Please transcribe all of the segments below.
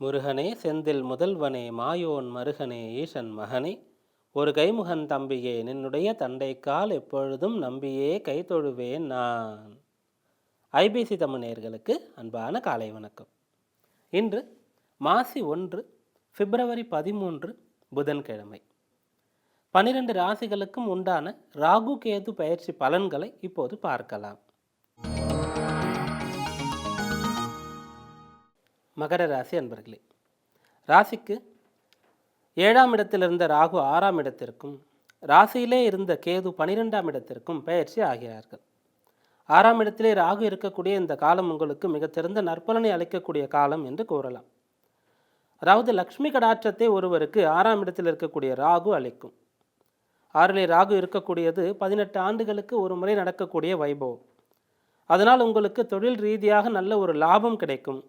முருகனே செந்தில் முதல்வனே மாயோன் மருகனே ஈசன் மகனே ஒரு கைமுகன் தம்பியே நின்னுடைய தண்டைக்கால் எப்பொழுதும் நம்பியே கைத்தொழுவேன் நான். ஐபிசி தமிழர்களுக்கு அன்பான காலை வணக்கம். இன்று மாசி ஒன்று பிப்ரவரி பதிமூன்று புதன்கிழமை. பனிரெண்டு ராசிகளுக்கும் உண்டான ராகு கேது பயிற்சி பலன்களை இப்போது பார்க்கலாம். மகர ராசி அன்பர்களே ராசிக்கு ஏழாம் இடத்தில் இருந்த ராகு ஆறாம் இடத்திற்கும் ராசியிலே இருந்த கேது பனிரெண்டாம் இடத்திற்கும் பயிற்சி ஆகிறார்கள். ஆறாம் இடத்திலே ராகு இருக்கக்கூடிய இந்த காலம் உங்களுக்கு மிகச்சிறந்த நற்பலனை அளிக்கக்கூடிய காலம் என்று கூறலாம். அதாவது லக்ஷ்மி கடாற்றத்தை ஒருவருக்கு ஆறாம் இடத்தில் இருக்கக்கூடிய ராகு அளிக்கும். ஆறிலே ராகு இருக்கக்கூடியது பதினெட்டு ஆண்டுகளுக்கு ஒரு முறை நடக்கக்கூடிய வைபவம். அதனால் உங்களுக்கு தொழில் ரீதியாக நல்ல ஒரு லாபம் கிடைக்கும்.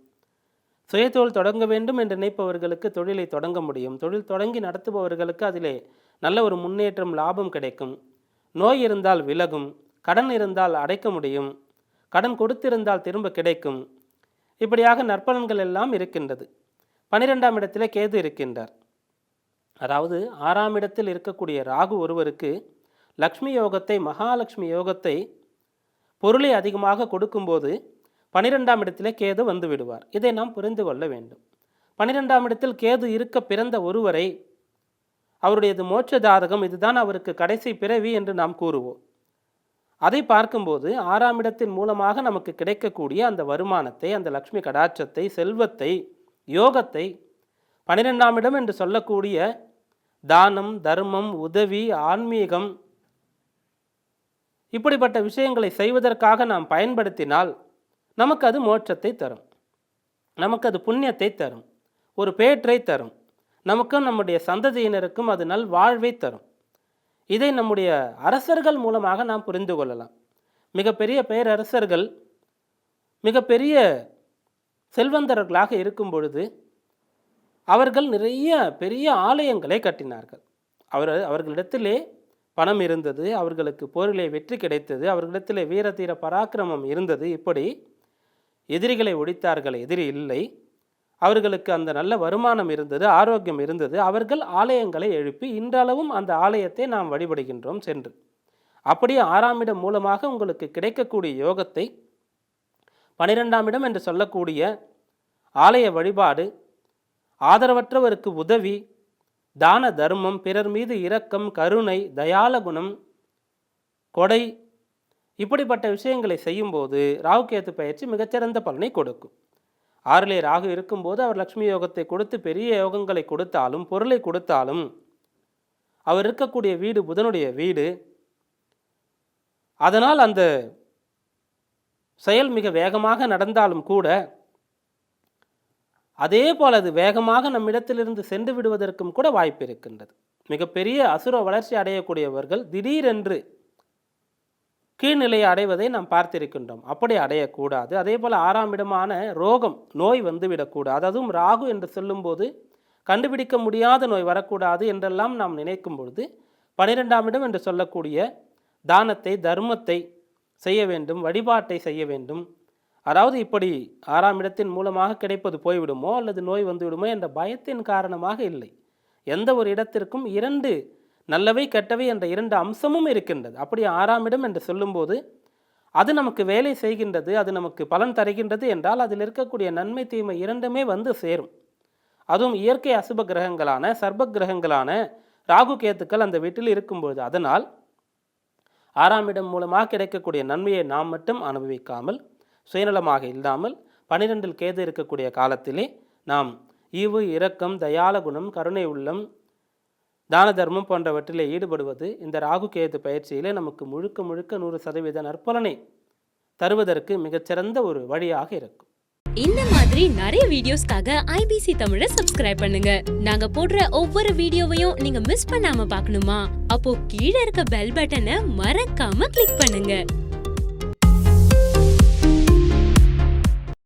சுயதொழில் தொடங்க வேண்டும் என்று நினைப்பவர்களுக்கு தொழிலை தொடங்க முடியும். தொழில் தொடங்கி நடத்துபவர்களுக்கு அதிலே நல்ல ஒரு முன்னேற்றம் லாபம் கிடைக்கும். நோய் இருந்தால் விலகும். கடன் இருந்தால் அடைக்க முடியும். கடன் கொடுத்திருந்தால் திரும்ப கிடைக்கும். இப்படியாக நற்பலன்கள் எல்லாம் இருக்கின்றது. பனிரெண்டாம் இடத்திலே கேது இருக்கின்றார். அதாவது ஆறாம் இடத்தில் இருக்கக்கூடிய ராகு ஒருவருக்கு லக்ஷ்மி யோகத்தை மகாலட்சுமி யோகத்தை பொருளை அதிகமாக கொடுக்கும்போது பனிரெண்டாம் இடத்திலே கேது வந்து விடுவார். இதை நாம் புரிந்து கொள்ள வேண்டும். பனிரெண்டாம் இடத்தில் கேது இருக்க பிறந்த ஒருவரை அவருடையது மோட்ச ஜாதகம் இதுதான் அவருக்கு கடைசி பிறவி என்று நாம் கூறுவோம். அதை பார்க்கும்போது ஆறாம் இடத்தின் மூலமாக நமக்கு கிடைக்கக்கூடிய அந்த வருமானத்தை அந்த லக்ஷ்மி கடாட்சத்தை செல்வத்தை யோகத்தை பனிரெண்டாம் இடம் என்று சொல்லக்கூடிய தானம் தர்மம் உதவி ஆன்மீகம் இப்படிப்பட்ட விஷயங்களை செய்வதற்காக நாம் பயன்படுத்தினால் நமக்கு அது மோட்சத்தை தரும். நமக்கு அது புண்ணியத்தை தரும். ஒரு பேற்றை தரும். நமக்கும் நம்முடைய சந்ததியினருக்கும் அது நல் வாழ்வை தரும். இதை நம்முடைய அரசர்கள் மூலமாக நாம் புரிந்து கொள்ளலாம். மிகப்பெரிய பேரரசர்கள் மிகப்பெரிய செல்வந்தர்களாக இருக்கும் பொழுது அவர்கள் நிறைய பெரிய ஆலயங்களை கட்டினார்கள். அவர் அவர்களிடத்திலே பணம் இருந்தது அவர்களுக்கு போரிலே வெற்றி கிடைத்தது அவர்களிடத்திலே வீரதீர பராக்கிரமம் இருந்தது. இப்படி எதிரிகளை ஒழித்தார்கள் எதிரி இல்லை. அவர்களுக்கு அந்த நல்ல வருமானம் இருந்தது ஆரோக்கியம் இருந்தது. அவர்கள் ஆலயங்களை எழுப்பி இன்றளவும் அந்த ஆலயத்தை நாம் வழிபடுகின்றோம் சென்று. அப்படியே ஆறாம் இடம் மூலமாக உங்களுக்கு கிடைக்கக்கூடிய யோகத்தை பனிரெண்டாம் இடம் என்று சொல்லக்கூடிய ஆலய வழிபாடு ஆதரவற்றவருக்கு உதவி தான தர்மம் பிறர் மீது இரக்கம் கருணை தயால குணம் கொடை இப்படிப்பட்ட விஷயங்களை செய்யும்போது ராகுகேத்து பயிற்சி மிகச்சிறந்த பலனை கொடுக்கும். ஆறிலே ராகு இருக்கும்போது அவர் லக்ஷ்மி யோகத்தை கொடுத்து பெரிய யோகங்களை கொடுத்தாலும் பொருளை கொடுத்தாலும் அவர் இருக்கக்கூடிய வீடு புதனுடைய வீடு. அதனால் அந்த செயல் மிக வேகமாக நடந்தாலும் கூட அதே போல் அது வேகமாக நம்மிடத்திலிருந்து சென்று விடுவதற்கும் கூட வாய்ப்பு இருக்கின்றது. மிகப்பெரிய அசுர வளர்ச்சி அடையக்கூடியவர்கள் திடீரென்று கீழ்நிலையை அடைவதை நாம் பார்த்திருக்கின்றோம். அப்படி அடையக்கூடாது. அதே போல் ஆறாம் இடமான ரோகம் நோய் வந்துவிடக்கூடாது. அதுவும் ராகு என்று சொல்லும்போது கண்டுபிடிக்க முடியாத நோய் வரக்கூடாது என்றெல்லாம் நாம் நினைக்கும் பொழுது பனிரெண்டாம் இடம் என்று சொல்லக்கூடிய தானத்தை தர்மத்தை செய்ய வேண்டும் வழிபாட்டை செய்ய வேண்டும். அதாவது இப்படி ஆறாம் இடத்தின் மூலமாக கிடைப்பது போய்விடுமோ அல்லது நோய் வந்துவிடுமோ என்ற பயத்தின் காரணமாக இல்லை. எந்த ஒரு இடத்திற்கும் இரண்டு நல்லவை கெட்டவை என்ற இரண்டு அம்சமும் இருக்கின்றது. அப்படி ஆறாம் இடம் என்று சொல்லும்போது அது நமக்கு வேலை செய்கின்றது அது நமக்கு பலன் தருகின்றது என்றால் அதில் இருக்கக்கூடிய நன்மை தீமை இரண்டுமே வந்து சேரும். அதுவும் இயற்கை அசுப கிரகங்களான சர்ப கிரகங்களான ராகு கேத்துக்கள் அந்த வீட்டில் இருக்கும்போது அதனால் ஆறாம் இடம் மூலமாக கிடைக்கக்கூடிய நன்மையை நாம் மட்டும் அனுபவிக்காமல் சுயநலமாக இல்லாமல் பனிரெண்டில் கேது இருக்கக்கூடிய காலத்திலே நாம் ஈவு இரக்கம் தயால குணம் கருணை உள்ளம் தான தர்மம் போன்றவற்றில் ஈடுபடுவது இந்த ராகு கேது பயிற்சியிலே நமக்கு முழுக்க முழுக்க நூறு சதவீத நற்பலனை தருவதற்கு மிகச்சிறந்த ஒரு வழியாக இருக்கும். இந்த மாதிரி நிறைய வீடியோஸ்க்காக ஐபிசி தமிழை சப்ஸ்கிரைப் பண்ணுங்க. நாங்க போடுற ஒவ்வொரு வீடியோவையும் நீங்க மிஸ் பண்ணாம பார்க்கணுமா? அப்போ கீழே இருக்க பெல் பட்டனை மறக்காம கிளிக் பண்ணுங்க.